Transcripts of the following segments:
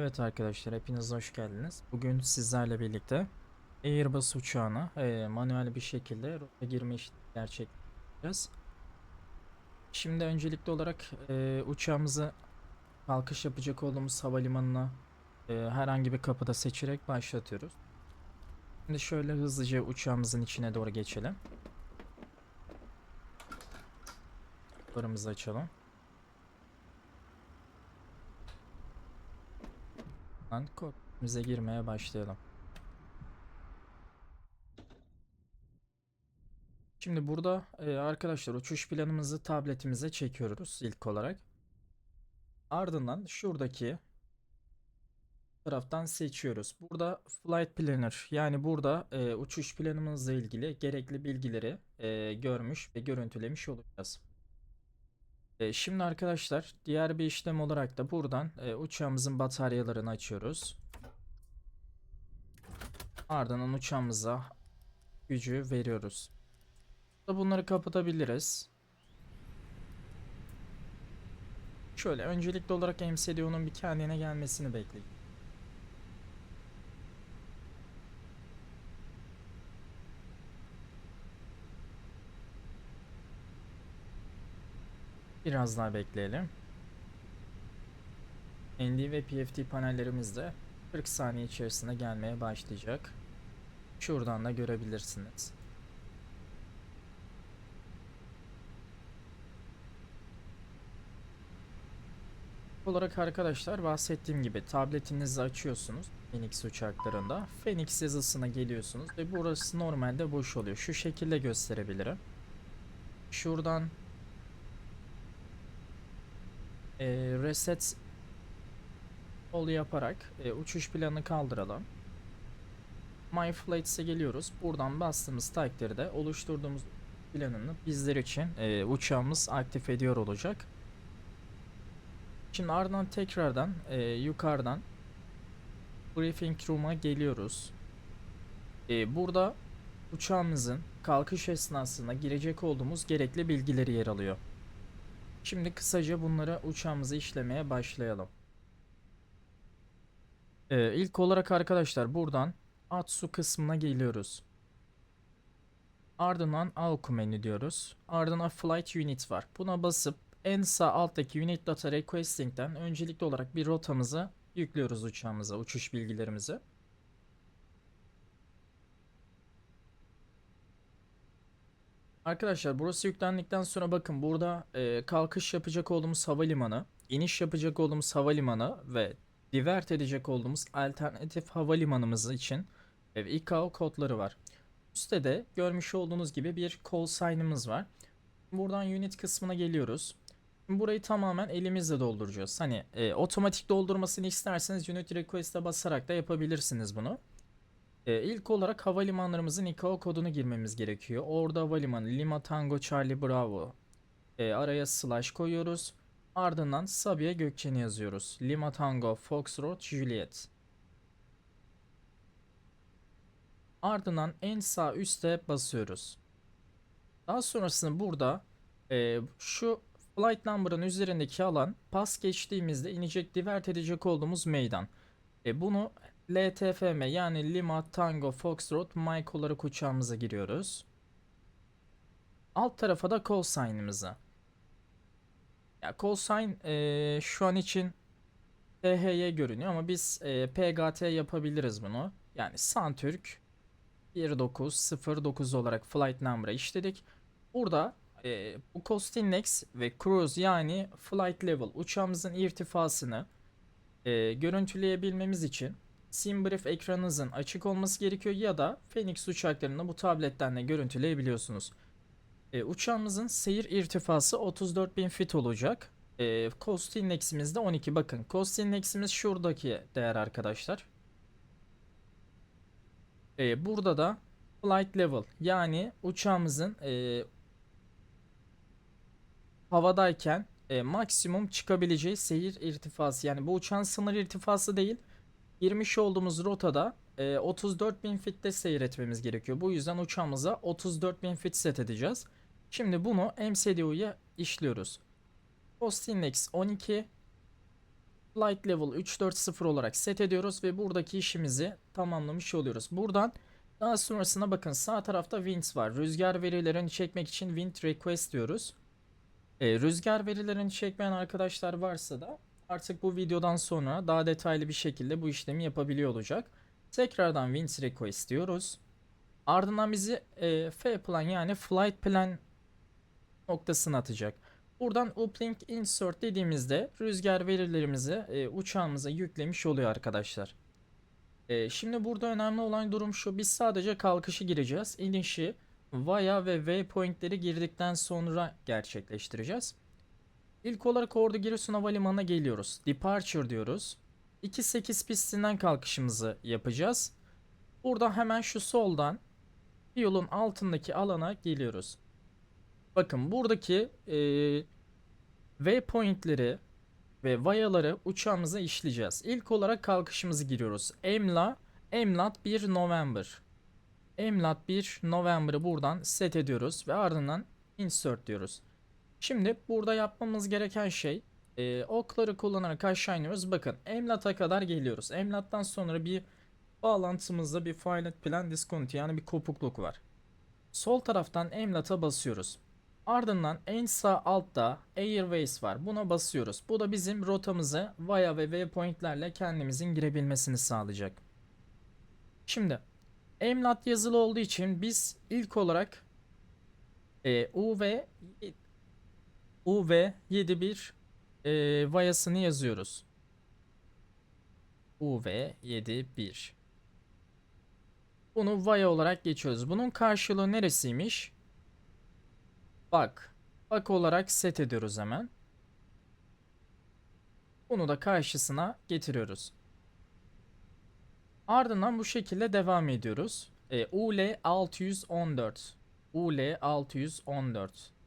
Evet arkadaşlar hepiniz hoş geldiniz. Bugün sizlerle birlikte Airbus uçağına e, manuel bir şekilde rota girme işlemi gerçekleştireceğiz. Şimdi öncelikli olarak e, uçağımızı kalkış yapacak olduğumuz havalimanına e, herhangi bir kapıda seçerek başlatıyoruz. Şimdi şöyle hızlıca uçağımızın içine doğru geçelim. Kapılarımızı açalım. Kodumuza girmeye başlayalım. Şimdi burada e, arkadaşlar uçuş planımızı tabletimize çekiyoruz ilk olarak. Ardından şuradaki taraftan seçiyoruz. Burada Flight Planner yani burada e, uçuş planımızla ilgili gerekli bilgileri e, görmüş ve görüntülemiş olacağız. E, şimdi arkadaşlar diğer bir işlem olarak da buradan e, uçağımızın bataryalarını açıyoruz. Ardından uçağımıza gücü veriyoruz. Bunları kapatabiliriz. Şöyle öncelikli olarak MCDO'nun bir kendine gelmesini bekleyin. Biraz daha bekleyelim. ND ve PFT panellerimiz de 40 saniye içerisinde gelmeye başlayacak. Şuradan da görebilirsiniz. olarak arkadaşlar bahsettiğim gibi tabletinizi açıyorsunuz Phoenix uçaklarında. Phoenix yazısına geliyorsunuz ve burası normalde boş oluyor. Şu şekilde gösterebilirim. Şuradan e, reset ol yaparak e, uçuş planını kaldıralım. My Flights'e geliyoruz. Buradan bastığımız takdirde oluşturduğumuz planını bizler için e, uçağımız aktif ediyor olacak. Şimdi ardından tekrardan e, yukarıdan briefing room'a geliyoruz. E, burada uçağımızın kalkış esnasında girecek olduğumuz gerekli bilgileri yer alıyor. Şimdi kısaca bunları uçağımızı işlemeye başlayalım. Ee, ilk olarak arkadaşlar buradan Atsu kısmına geliyoruz. Ardından AUK menü diyoruz. Ardından Flight Unit var. Buna basıp en sağ alttaki Unit Data Requesting'den öncelikli olarak bir rotamızı yüklüyoruz uçağımıza, uçuş bilgilerimizi. Arkadaşlar burası yüklendikten sonra bakın burada e, kalkış yapacak olduğumuz havalimanı, iniş yapacak olduğumuz havalimanı ve divert edecek olduğumuz alternatif havalimanımız için e, ICAO kodları var. Üstte de görmüş olduğunuz gibi bir call sign'ımız var. Buradan unit kısmına geliyoruz. Burayı tamamen elimizle dolduracağız. Hani e, otomatik doldurmasını isterseniz unit request'e basarak da yapabilirsiniz bunu. E, ilk olarak havalimanlarımızın ICAO kodunu girmemiz gerekiyor. Orada havalimanı Lima Tango Charlie Bravo. E, araya slash koyuyoruz. Ardından Sabiha Gökçen'i yazıyoruz. Lima Tango Foxtrot Juliet. Ardından en sağ üste basıyoruz. Daha sonrasında burada e, şu flight number'ın üzerindeki alan pas geçtiğimizde inecek divert edecek olduğumuz meydan. E, bunu LTFM yani Lima Tango Foxtrot Mike olarak uçağımıza giriyoruz. Alt tarafa da call sign'ımızı. Ya call sign e, şu an için THY görünüyor ama biz e, PGT yapabiliriz bunu. Yani Santürk 1909 olarak flight number'a işledik. Burada e, bu cost index ve cruise yani flight level uçağımızın irtifasını e, görüntüleyebilmemiz için SimBrief ekranınızın açık olması gerekiyor ya da Phoenix uçaklarını bu tabletten de görüntüleyebiliyorsunuz. E, uçağımızın seyir irtifası 34.000 fit olacak. E, cost indeksimiz de 12. Bakın cost indeksimiz şuradaki değer arkadaşlar. E, burada da flight level yani uçağımızın e, havadayken e, maksimum çıkabileceği seyir irtifası. Yani bu uçağın sınır irtifası değil. Girmiş olduğumuz rotada e, 34.000 fitte seyretmemiz gerekiyor. Bu yüzden uçağımıza 34.000 fit set edeceğiz. Şimdi bunu MCDO'ya işliyoruz. Post index 12. flight level 340 olarak set ediyoruz ve buradaki işimizi tamamlamış oluyoruz. Buradan daha sonrasında bakın sağ tarafta winds var. Rüzgar verilerini çekmek için wind request diyoruz. E, rüzgar verilerini çekmeyen arkadaşlar varsa da artık bu videodan sonra daha detaylı bir şekilde bu işlemi yapabiliyor olacak. Tekrardan winds request diyoruz. Ardından bizi e, F plan yani flight plan noktasına atacak. Buradan uplink insert dediğimizde rüzgar verilerimizi e, uçağımıza yüklemiş oluyor arkadaşlar. E, şimdi burada önemli olan durum şu. Biz sadece kalkışı gireceğiz. İnişi via ve waypointleri girdikten sonra gerçekleştireceğiz. İlk olarak Ordu Giresun Havalimanı'na geliyoruz. Departure diyoruz. 2.8 pistinden kalkışımızı yapacağız. Burada hemen şu soldan yolun altındaki alana geliyoruz. Bakın buradaki e, waypointleri ve vayaları uçağımıza işleyeceğiz. İlk olarak kalkışımızı giriyoruz. Emla, Emlat 1 November. Emlat 1 November'ı buradan set ediyoruz ve ardından insert diyoruz. Şimdi burada yapmamız gereken şey e, okları kullanarak aşağı iniyoruz. Bakın Emlat'a kadar geliyoruz. Emlat'tan sonra bir bağlantımızda bir Finite Plan Disconnect yani bir kopukluk var. Sol taraftan Emlat'a basıyoruz. Ardından en sağ altta Airways var. Buna basıyoruz. Bu da bizim rotamızı via ve waypointlerle kendimizin girebilmesini sağlayacak. Şimdi Emlat yazılı olduğu için biz ilk olarak e, UV UV 71 e, vayasını yazıyoruz. UV 71 Bunu vaya olarak geçiyoruz. Bunun karşılığı neresiymiş? Bak. Bak olarak set ediyoruz hemen. Bunu da karşısına getiriyoruz. Ardından bu şekilde devam ediyoruz. E, UL 614. UL 614.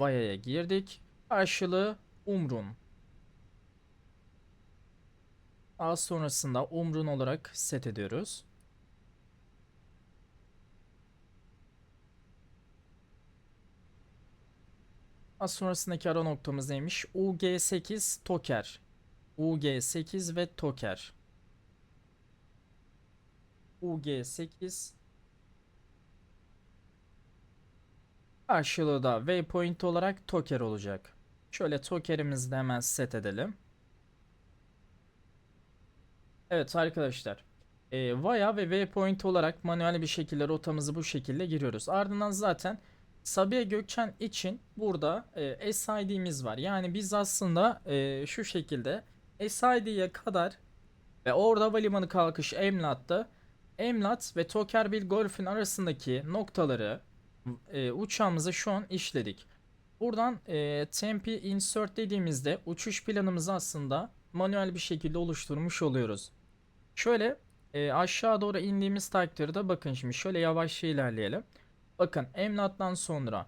Vaya'ya girdik. Karşılığı Umrun. Daha sonrasında Umrun olarak set ediyoruz. Az sonrasındaki ara noktamız neymiş? UG8 Toker. UG8 ve Toker. UG8 Karşılığı da waypoint olarak Toker olacak. Şöyle Toker'imizi de hemen set edelim. Evet arkadaşlar. E, Via ve waypoint olarak manuel bir şekilde rotamızı bu şekilde giriyoruz. Ardından zaten Sabiha Gökçen için burada e, SID'miz var. Yani biz aslında e, şu şekilde SID'ye kadar ve orada havalimanı kalkış Emlat'ta Emlat ve Tokerbil Golf'ün arasındaki noktaları e, uçağımıza şu an işledik. Buradan e, Tempi Insert dediğimizde uçuş planımızı aslında manuel bir şekilde oluşturmuş oluyoruz. Şöyle e, aşağı doğru indiğimiz takdirde bakın şimdi şöyle yavaşça ilerleyelim. Bakın Emlat'tan sonra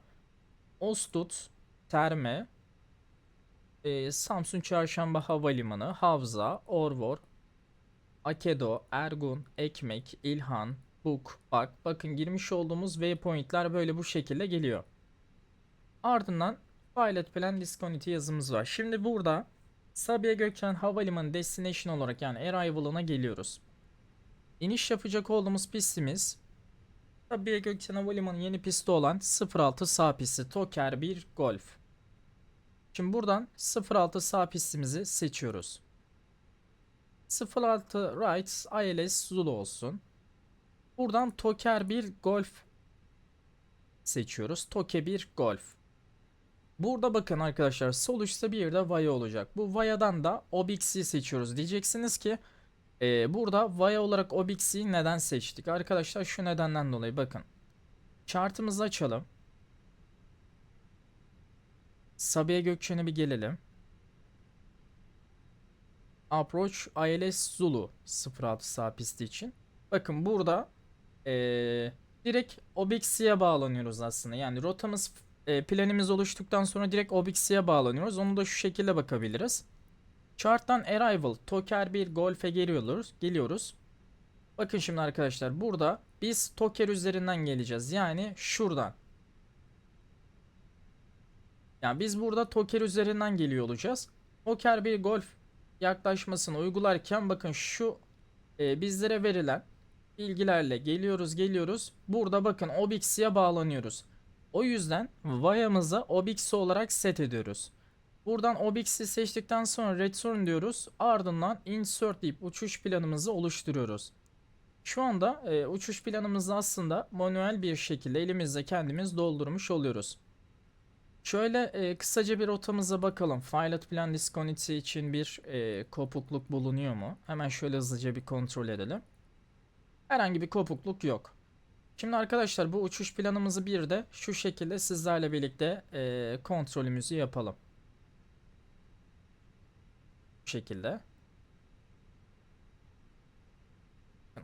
Ostut, Terme, e, Samsun Çarşamba Havalimanı, Havza, Orvor, Akedo, Ergun, Ekmek, İlhan, Buk, Bak. Bakın girmiş olduğumuz waypointler böyle bu şekilde geliyor. Ardından Pilot Plan Discontinuity yazımız var. Şimdi burada Sabiha Gökçen Havalimanı Destination olarak yani Arrival'ına geliyoruz. İniş yapacak olduğumuz pistimiz Sabiha Gökçen Havalimanı yeni pisti olan 06 sağ pisti Toker 1 Golf. Şimdi buradan 06 sağ pistimizi seçiyoruz. 06 right ILS Zulu olsun. Buradan Toker 1 Golf seçiyoruz. Toke 1 Golf. Burada bakın arkadaşlar sol üstte bir yerde Vaya olacak. Bu Vaya'dan da Obix'i seçiyoruz. Diyeceksiniz ki e, burada Vaya olarak Obix'i neden seçtik? Arkadaşlar şu nedenden dolayı bakın. Chartımızı açalım. Sabiha Gökçen'e bir gelelim. Approach ILS Zulu 06 sağ pisti için. Bakın burada ee, direkt Obixi'ye bağlanıyoruz aslında. Yani rotamız e, planımız oluştuktan sonra direkt Obixi'ye bağlanıyoruz. Onu da şu şekilde bakabiliriz. Chart'tan Arrival, Toker 1 Golf'e geliyoruz. geliyoruz. Bakın şimdi arkadaşlar burada biz Toker üzerinden geleceğiz. Yani şuradan. Yani biz burada Toker üzerinden geliyor olacağız. Toker bir golf yaklaşmasını uygularken bakın şu e, bizlere verilen bilgilerle geliyoruz geliyoruz. Burada bakın Obix'e bağlanıyoruz. O yüzden vayamıza Obix olarak set ediyoruz. Buradan Obix'i seçtikten sonra return diyoruz. Ardından insert deyip uçuş planımızı oluşturuyoruz. Şu anda e, uçuş planımızı aslında manuel bir şekilde elimizde kendimiz doldurmuş oluyoruz. Şöyle e, kısaca bir rotamıza bakalım. Pilot Plan Discontinuity için bir e, kopukluk bulunuyor mu? Hemen şöyle hızlıca bir kontrol edelim. Herhangi bir kopukluk yok. Şimdi arkadaşlar bu uçuş planımızı bir de şu şekilde sizlerle birlikte e, kontrolümüzü yapalım. Bu şekilde.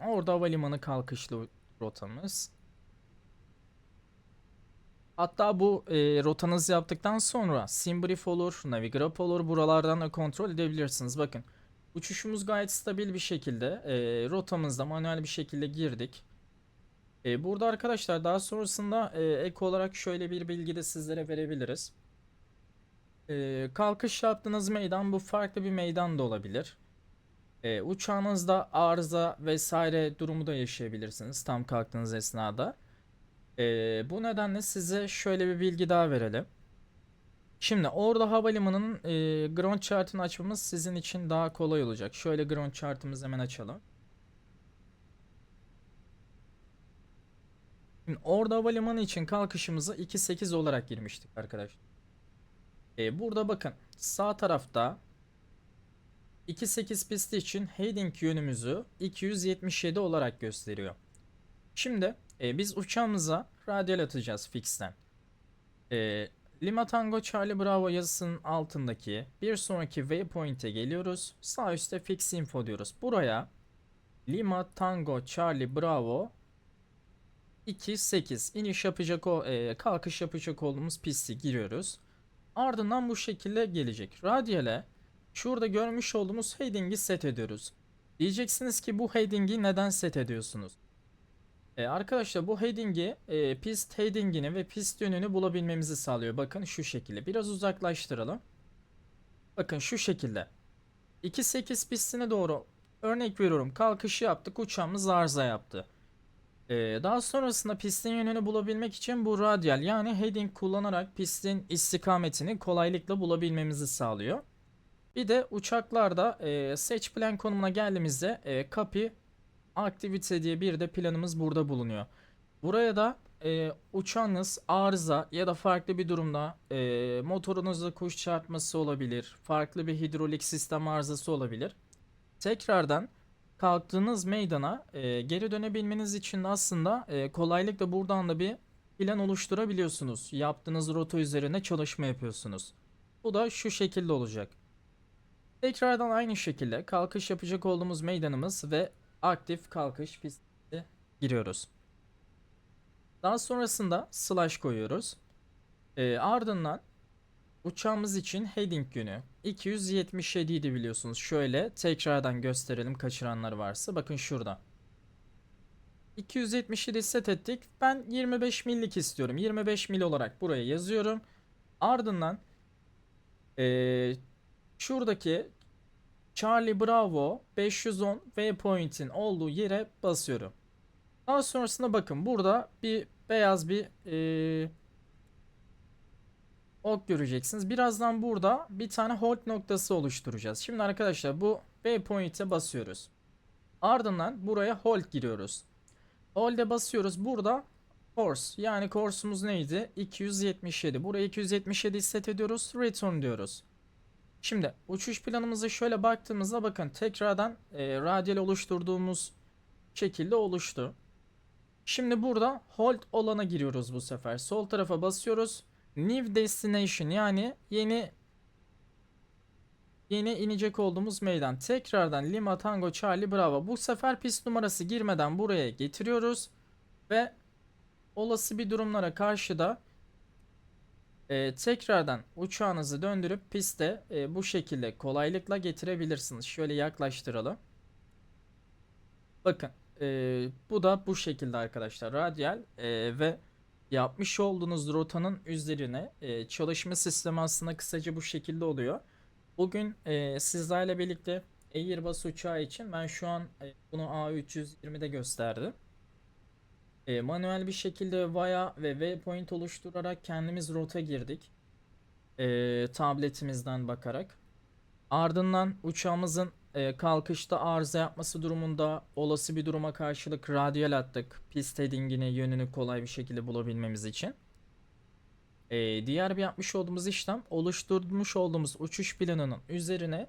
Orada havalimanı kalkışlı rotamız. Hatta bu e, rotanızı yaptıktan sonra SimBrief olur, Navigraph olur buralardan da kontrol edebilirsiniz. Bakın uçuşumuz gayet stabil bir şekilde e, rotamızda manuel bir şekilde girdik. E, burada arkadaşlar daha sonrasında e, ek olarak şöyle bir bilgi de sizlere verebiliriz. E, kalkış yaptığınız meydan bu farklı bir meydan da olabilir. E, uçağınızda arıza vesaire durumu da yaşayabilirsiniz tam kalktığınız esnada. E, bu nedenle size şöyle bir bilgi daha verelim. Şimdi orada havalimanının e, ground chart'ını açmamız sizin için daha kolay olacak. Şöyle ground chart'ımızı hemen açalım. Şimdi orada havalimanı için kalkışımızı 2.8 olarak girmiştik arkadaşlar. E, burada bakın sağ tarafta 2.8 pisti için heading yönümüzü 277 olarak gösteriyor. Şimdi e, biz uçağımıza radyal atacağız fixten. E, Lima Tango Charlie Bravo yazısının altındaki bir sonraki waypoint'e geliyoruz. Sağ üstte fix info diyoruz. Buraya Lima Tango Charlie Bravo 2.8 iniş yapacak o e, kalkış yapacak olduğumuz pisti giriyoruz. Ardından bu şekilde gelecek. Radyale şurada görmüş olduğumuz heading'i set ediyoruz. Diyeceksiniz ki bu heading'i neden set ediyorsunuz? E, arkadaşlar bu heading'i e, pist heading'ini ve pist yönünü bulabilmemizi sağlıyor. Bakın şu şekilde. Biraz uzaklaştıralım. Bakın şu şekilde. 2.8 pistine doğru örnek veriyorum kalkışı yaptık uçağımız arıza yaptı. Ee, daha sonrasında pistin yönünü bulabilmek için bu radyal yani heading kullanarak pistin istikametini kolaylıkla bulabilmemizi sağlıyor. Bir de uçaklarda e, seç plan konumuna geldiğimizde e, copy activity diye bir de planımız burada bulunuyor. Buraya da e, uçağınız arıza ya da farklı bir durumda e, motorunuzda kuş çarpması olabilir. Farklı bir hidrolik sistem arızası olabilir. Tekrardan kalktığınız meydana e, geri dönebilmeniz için aslında e, kolaylıkla buradan da bir plan oluşturabiliyorsunuz. Yaptığınız rota üzerine çalışma yapıyorsunuz. Bu da şu şekilde olacak. Tekrardan aynı şekilde kalkış yapacak olduğumuz meydanımız ve aktif kalkış pistine giriyoruz. Daha sonrasında slash koyuyoruz. E, ardından Uçağımız için heading günü 277 idi biliyorsunuz. Şöyle tekrardan gösterelim kaçıranlar varsa. Bakın şurada. 277 set ettik. Ben 25 millik istiyorum. 25 mil olarak buraya yazıyorum. Ardından ee, şuradaki Charlie Bravo 510 waypoint'in olduğu yere basıyorum. Daha sonrasında bakın burada bir beyaz bir ee, ok göreceksiniz. Birazdan burada bir tane hold noktası oluşturacağız. Şimdi arkadaşlar bu waypoint'e basıyoruz. Ardından buraya hold giriyoruz. Hold'e basıyoruz. Burada course yani course'umuz neydi? 277. Buraya 277 set ediyoruz. Return diyoruz. Şimdi uçuş planımıza şöyle baktığımızda bakın tekrardan e, radyal oluşturduğumuz şekilde oluştu. Şimdi burada hold olana giriyoruz bu sefer. Sol tarafa basıyoruz. New destination yani yeni yeni inecek olduğumuz meydan. Tekrardan Lima Tango Charlie Bravo. Bu sefer pist numarası girmeden buraya getiriyoruz ve olası bir durumlara karşı da e, tekrardan uçağınızı döndürüp piste e, bu şekilde kolaylıkla getirebilirsiniz. Şöyle yaklaştıralım. Bakın e, bu da bu şekilde arkadaşlar. Radyal e, ve yapmış olduğunuz rotanın üzerine e, çalışma sistemi aslında kısaca bu şekilde oluyor. Bugün e, sizlerle birlikte Airbus uçağı için ben şu an e, bunu A320'de gösterdim. E, manuel bir şekilde via ve waypoint oluşturarak kendimiz rota girdik. E, tabletimizden bakarak. Ardından uçağımızın e, kalkışta arıza yapması durumunda olası bir duruma karşılık radyal attık. Pist headingini yönünü kolay bir şekilde bulabilmemiz için. E, diğer bir yapmış olduğumuz işlem oluşturmuş olduğumuz uçuş planının üzerine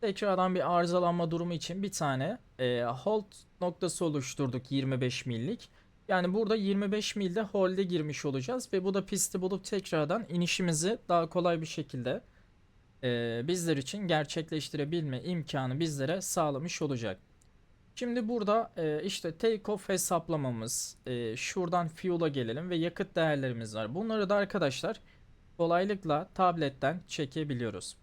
tekrardan bir arızalanma durumu için bir tane e, hold noktası oluşturduk 25 millik. Yani burada 25 milde hold'e girmiş olacağız ve bu da pisti bulup tekrardan inişimizi daha kolay bir şekilde e, bizler için gerçekleştirebilme imkanı bizlere sağlamış olacak. Şimdi burada e, işte take off hesaplamamız, e, şuradan fuel'a gelelim ve yakıt değerlerimiz var. Bunları da arkadaşlar kolaylıkla tabletten çekebiliyoruz.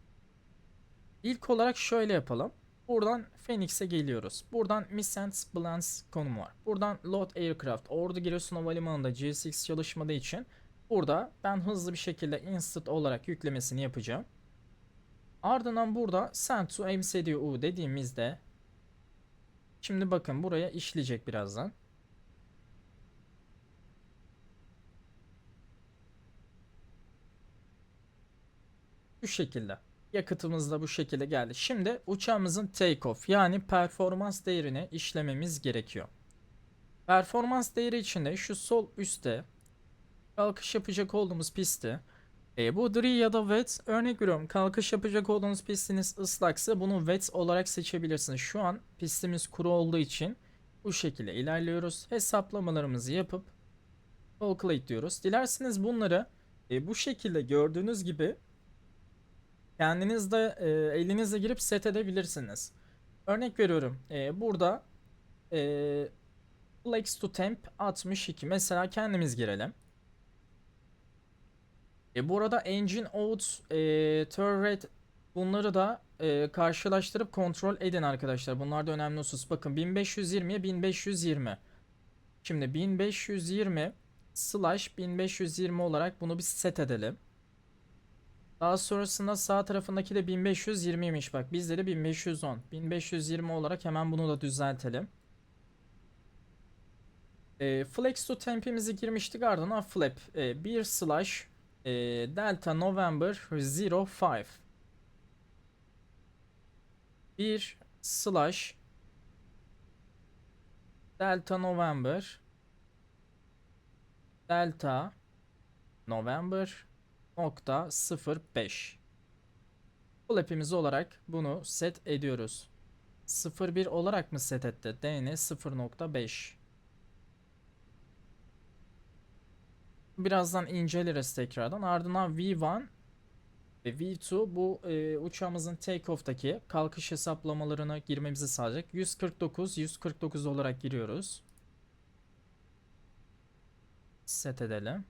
İlk olarak şöyle yapalım. Buradan Phoenix'e geliyoruz. Buradan Missions Balance konumu var. Buradan Load Aircraft. Ordu Giresun Havalimanı'nda GSX çalışmadığı için burada ben hızlı bir şekilde instant olarak yüklemesini yapacağım. Ardından burada send to MCDU dediğimizde şimdi bakın buraya işleyecek birazdan. Bu şekilde. Yakıtımız da bu şekilde geldi. Şimdi uçağımızın take off yani performans değerini işlememiz gerekiyor. Performans değeri içinde şu sol üstte kalkış yapacak olduğumuz pisti e, bu dry ya da wet örnek veriyorum kalkış yapacak olduğunuz pistiniz ıslaksa bunu wet olarak seçebilirsiniz. Şu an pistimiz kuru olduğu için bu şekilde ilerliyoruz. Hesaplamalarımızı yapıp calculate diyoruz. Dilerseniz bunları e, bu şekilde gördüğünüz gibi kendiniz de e, elinizle girip set edebilirsiniz. Örnek veriyorum. E, burada e, flex to temp 62 mesela kendimiz girelim. E, bu arada engine out, e, turret bunları da e, karşılaştırıp kontrol edin arkadaşlar. Bunlar da önemli husus. Bakın 1520'ye 1520. Şimdi 1520 slash 1520 olarak bunu bir set edelim. Daha sonrasında sağ tarafındaki de 1520'ymiş bak. Bizde de 1510. 1520 olarak hemen bunu da düzeltelim. E, flex to temp'imizi girmiştik ardından flap. E, 1 slash e, delta november 05 1 slash delta november delta november nokta 05 Flap'imiz olarak bunu set ediyoruz. 01 olarak mı set etti? DN 0.5 Birazdan inceleriz tekrardan. Ardından V1 ve V2 bu e, uçağımızın takeoff'taki kalkış hesaplamalarına girmemizi sağlayacak. 149, 149 olarak giriyoruz. Set edelim.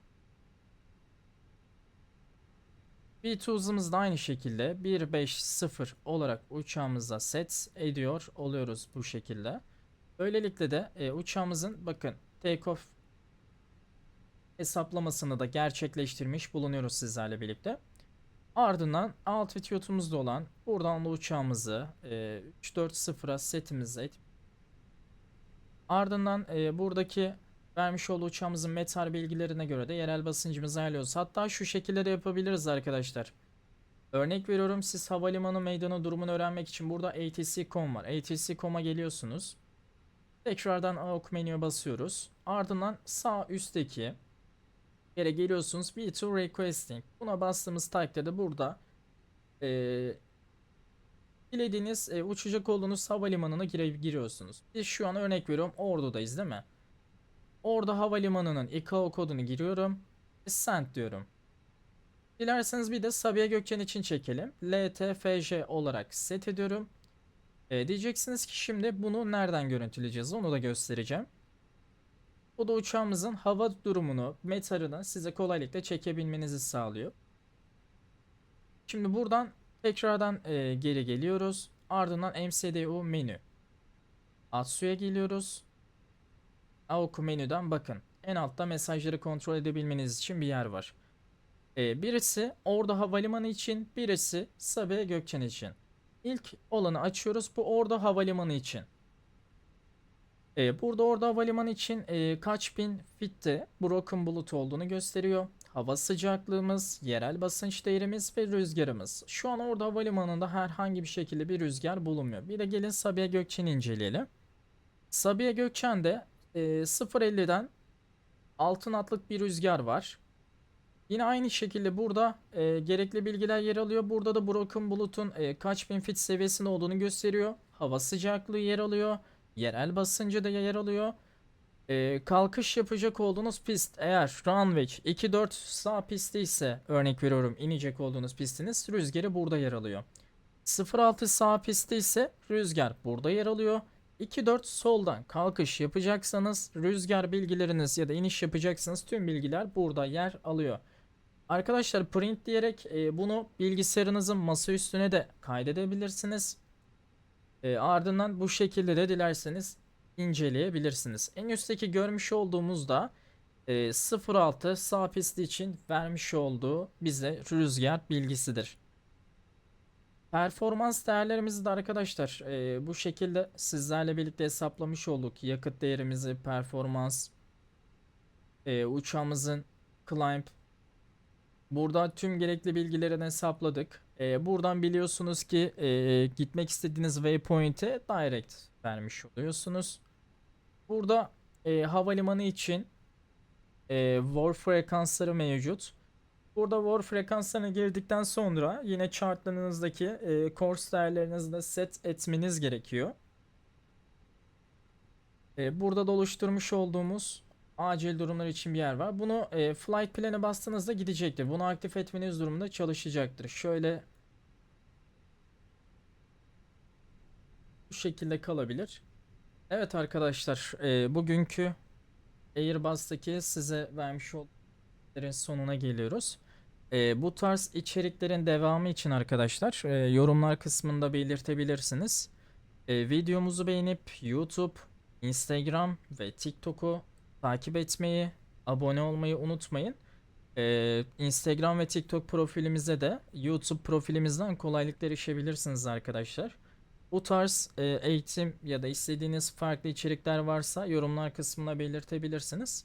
V2 hızımız da aynı şekilde 150 olarak uçağımıza set ediyor oluyoruz bu şekilde. Böylelikle de e, uçağımızın bakın takeoff hesaplamasını da gerçekleştirmiş bulunuyoruz sizlerle birlikte. Ardından altitude'umuzda olan buradan da uçağımızı e, 340'a setimize et. Ardından e, buradaki vermiş olduğu uçağımızın metal bilgilerine göre de yerel basıncımızı ayarlıyoruz. Hatta şu şekilde de yapabiliriz arkadaşlar. Örnek veriyorum siz havalimanı meydanı durumunu öğrenmek için burada ATC.com var. ATC.com'a geliyorsunuz. Tekrardan AUK menüye basıyoruz. Ardından sağ üstteki yere geliyorsunuz. V2 requesting. Buna bastığımız takdirde burada e, dilediğiniz e, uçacak olduğunuz havalimanına gire, giriyorsunuz. Biz şu an örnek veriyorum Ordu'dayız değil mi? Orada havalimanının ICAO kodunu giriyorum. Send diyorum. Dilerseniz bir de Sabiha Gökçen için çekelim. LTFJ olarak set ediyorum. E, diyeceksiniz ki şimdi bunu nereden görüntüleyeceğiz onu da göstereceğim. Bu da uçağımızın hava durumunu, metarını size kolaylıkla çekebilmenizi sağlıyor. Şimdi buradan tekrardan e, geri geliyoruz. Ardından MCDU menü. Atsu'ya geliyoruz. AUK menüden bakın. en altta mesajları kontrol edebilmeniz için bir yer var. Ee, birisi Ordu Havalimanı için, birisi Sabiha Gökçen için. İlk olanı açıyoruz. Bu Ordu Havalimanı için. Ee, burada Ordu Havalimanı için e, kaç bin fitte broken bulut olduğunu gösteriyor. Hava sıcaklığımız, yerel basınç değerimiz ve rüzgarımız. Şu an Ordu Havalimanı'nda herhangi bir şekilde bir rüzgar bulunmuyor. Bir de gelin Sabiha Gökçen'i inceleyelim. Sabiha Gökçen'de e, 0.50'den altın atlık bir rüzgar var. Yine aynı şekilde burada e, gerekli bilgiler yer alıyor. Burada da Broken Bulut'un e, kaç bin fit seviyesinde olduğunu gösteriyor. Hava sıcaklığı yer alıyor. Yerel basıncı da yer alıyor. E, kalkış yapacak olduğunuz pist eğer runway 2-4 sağ pisti ise örnek veriyorum inecek olduğunuz pistiniz rüzgarı burada yer alıyor. 0.6 sağ pisti ise rüzgar burada yer alıyor. 2-4 soldan kalkış yapacaksanız rüzgar bilgileriniz ya da iniş yapacaksanız tüm bilgiler burada yer alıyor. Arkadaşlar print diyerek e, bunu bilgisayarınızın masa üstüne de kaydedebilirsiniz. E, ardından bu şekilde de dilerseniz inceleyebilirsiniz. En üstteki görmüş olduğumuzda e, 06 sağ pisti için vermiş olduğu bize rüzgar bilgisidir. Performans değerlerimizi de arkadaşlar e, bu şekilde sizlerle birlikte hesaplamış olduk. Yakıt değerimizi, performans, e, uçağımızın climb. Burada tüm gerekli bilgilerini hesapladık. E, buradan biliyorsunuz ki e, gitmek istediğiniz waypoint'e direct vermiş oluyorsunuz. Burada e, havalimanı için e, war frekansları mevcut. Burada war frekanslarına girdikten sonra yine chartlarınızdaki e, course değerlerinizi de set etmeniz gerekiyor. E, burada da oluşturmuş olduğumuz acil durumlar için bir yer var. Bunu e, flight plan'e bastığınızda gidecektir. Bunu aktif etmeniz durumunda çalışacaktır. Şöyle bu şekilde kalabilir. Evet arkadaşlar, e, bugünkü Airbus'taki size vermiş olduğum sonuna geliyoruz. E, bu tarz içeriklerin devamı için arkadaşlar e, yorumlar kısmında belirtebilirsiniz. E, videomuzu beğenip YouTube, Instagram ve TikTok'u takip etmeyi, abone olmayı unutmayın. E, Instagram ve TikTok profilimize de YouTube profilimizden kolaylıkla erişebilirsiniz arkadaşlar. Bu tarz e, eğitim ya da istediğiniz farklı içerikler varsa yorumlar kısmına belirtebilirsiniz.